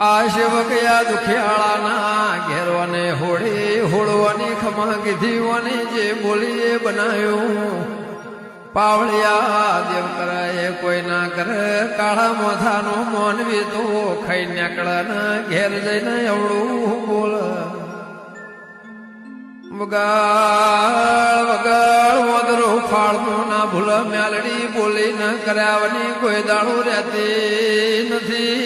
આ સેવકયા દુખિયાળાના ઘેરવાને હોળી હોળવાની ખમા કીધી જે બોલીએ બનાવ્યું પાવળિયા દેવ કરાય, કોઈ ના કરે. કાળા મોથાનો મોનવી તો ખાઈ નેકળાના ઘેર જઈને એવડું બોલ. વગાળ વગાળ, વદરો ફાળવું ના ભૂલ મેલડી બોલી ન કર્યાવની કોઈ દાડો રહેતી નથી.